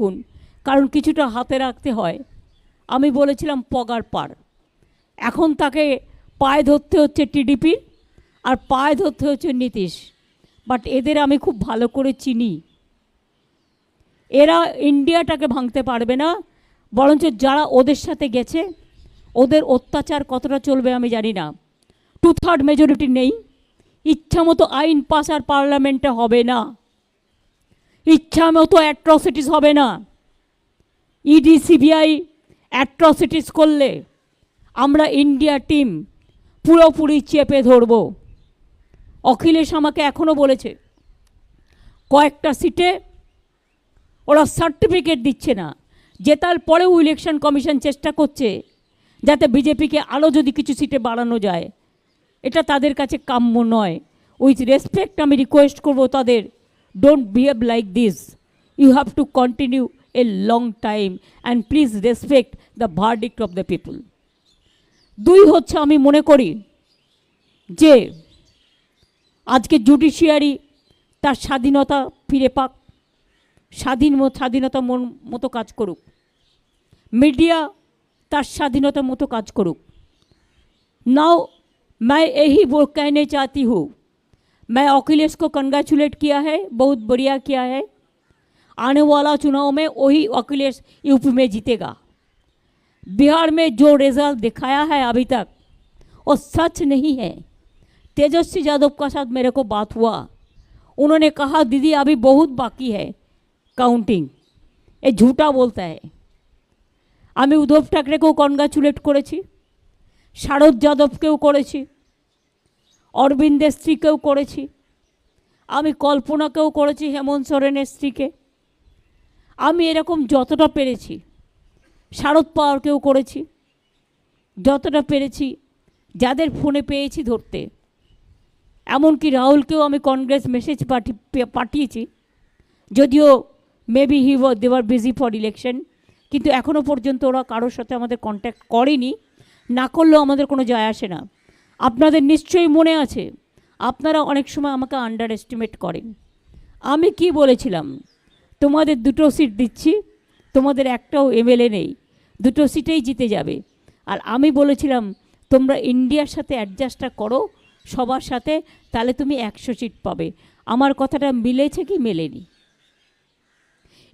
রাখুন কারণ কিছুটা হাতে রাখতে হয়। আমি বলেছিলাম, পগার পার। এখন তাকে পায়ে ধরতে হচ্ছে টিডিপির আর পায়ে ধরতে হচ্ছে নীতিশ। বাট এদের আমি খুব ভালো করে চিনি। এরা ইন্ডিয়াটাকে ভাঙতে পারবে না, বরঞ্চ যারা ওদের সাথে গেছে, ওদের অত্যাচার কতটা চলবে আমি জানি না। টু থার্ড মেজরিটি নেই। ইচ্ছা মতো আইন পাস আর পার্লামেন্টে হবে না। ইচ্ছা মতো অ্যাট্রসিটিস হবে না। ইডি সিবিআই অ্যাট্রসিটিস করলে আমরা ইন্ডিয়া টিম পুরোপুরি চেপে ধরব। অখিলেশ আমাকে এখনও বলেছে, কয়েকটা সিটে ওরা সার্টিফিকেট দিচ্ছে না জেতার পরেও ইলেকশন কমিশন চেষ্টা করছে, যাতে বিজেপিকে আরও যদি কিছু সিটে বাড়ানো যায়। এটা তাদের কাছে কাম্য নয়। উইথ রেসপেক্ট আমি রিকোয়েস্ট করব তাদের don't behave like this you have to continue a long time and please respect the verdict of the people দুই হচ্ছে আমি মনে করি যে আজকে জুডিশিয়ারি তার স্বাধীনতা ফিরে পাক স্বাধীন ম- স্বাধীনতা মন- মতো কাজ করুক মিডিয়া তার স্বাধীনতা মতো কাজ করুক नाउ मैं यही वो कहने चाहती हूँ मैं अखिलेश को कंग्रेचुलेट किया है बहुत बढ़िया किया है आने वाला चुनाव में वही अखिलेश यूपी में जीतेगा बिहार में जो रिजल्ट दिखाया है अभी तक वो सच नहीं है तेजस्वी यादव का साथ मेरे को बात हुआ उन्होंने कहा दीदी अभी बहुत बाकी है काउंटिंग ये झूठा बोलता है আমি উদ্ধব ঠাকরেকেও কনগ্রাচুলেট করেছি শারদ যাদবকেও করেছি অরবিন্দের স্ত্রীকেও করেছি। আমি কল্পনাকেও করেছি হেমন্ত সোরেনের স্ত্রীকে। আমি এরকম যতটা পেরেছি, শারদ পাওয়ারকেও করেছি, যতটা পেরেছি, যাদের ফোনে পেয়েছি ধরতে। এমনকি রাহুলকেও আমি কংগ্রেস মেসেজ পাঠি পাঠিয়েছি। যদিও মেবি হি দেওয়ার বিজি ফর ইলেকশন কিন্তু এখনও পর্যন্ত ওরা কারোর সাথে আমাদের কন্ট্যাক্ট করেনি। না করলেও আমাদের কোনো যায় আসে না। আপনাদের নিশ্চয়ই মনে আছে আপনারা অনেক সময় আমাকে আন্ডার এস্টিমেট করেন আমি কি বলেছিলাম তোমাদের দুটো সিট দিচ্ছি তোমাদের একটাও এমএলএ নেই দুটো সিটেই জিতে যাবে আর আমি বলেছিলাম তোমরা ইন্ডিয়ার সাথে অ্যাডজাস্টটা করো সবার সাথে তাহলে তুমি একশো সিট পাবে আমার কথাটা মিলেছে কি মেলেনি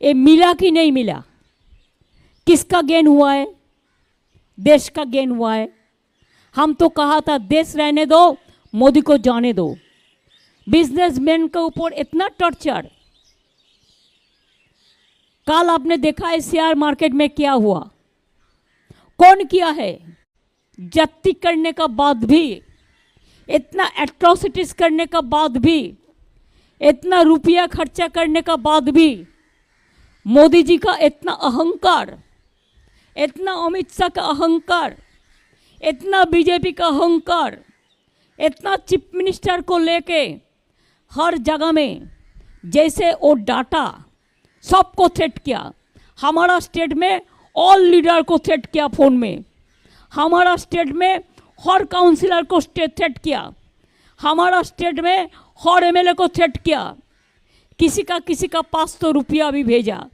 ये मिला कि नहीं मिला किसका गेन हुआ है देश का गेन हुआ है हम तो कहा था, देश रहने दो, मोदी को जाने दो. बिजनेसमैन के ऊपर इतना टॉर्चर कल आपने देखा है शेयर मार्केट में क्या हुआ? कौन किया है? जब्ती करने का बाद भी, इतना एट्रोसिटीज करने का बाद भी, इतना रुपया खर्चा करने का बाद भी, मोदी जी का इतना अहंकार, इतना अमित शाह का अहंकार इतना बीजेपी का अहंकार इतना चीफ मिनिस्टर को लेके हर जगह में जैसे वो डाटा सबको थ्रेट किया। हमारा स्टेट में ऑल लीडर को थ्रेट किया फ़ोन में। हमारा स्टेट में हर काउंसिलर को थ्रेट किया। हमारा स्टेट में हर एमएलए को थ्रेट किया। किसी का किसी का पास तो रुपया भी भेजा।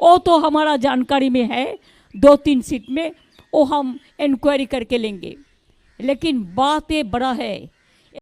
वो तो हमारा जानकारी में है, दो तीन सीट में वो हम इंक्वायरी करके लेंगे। लेकिन बात ये बड़ा है।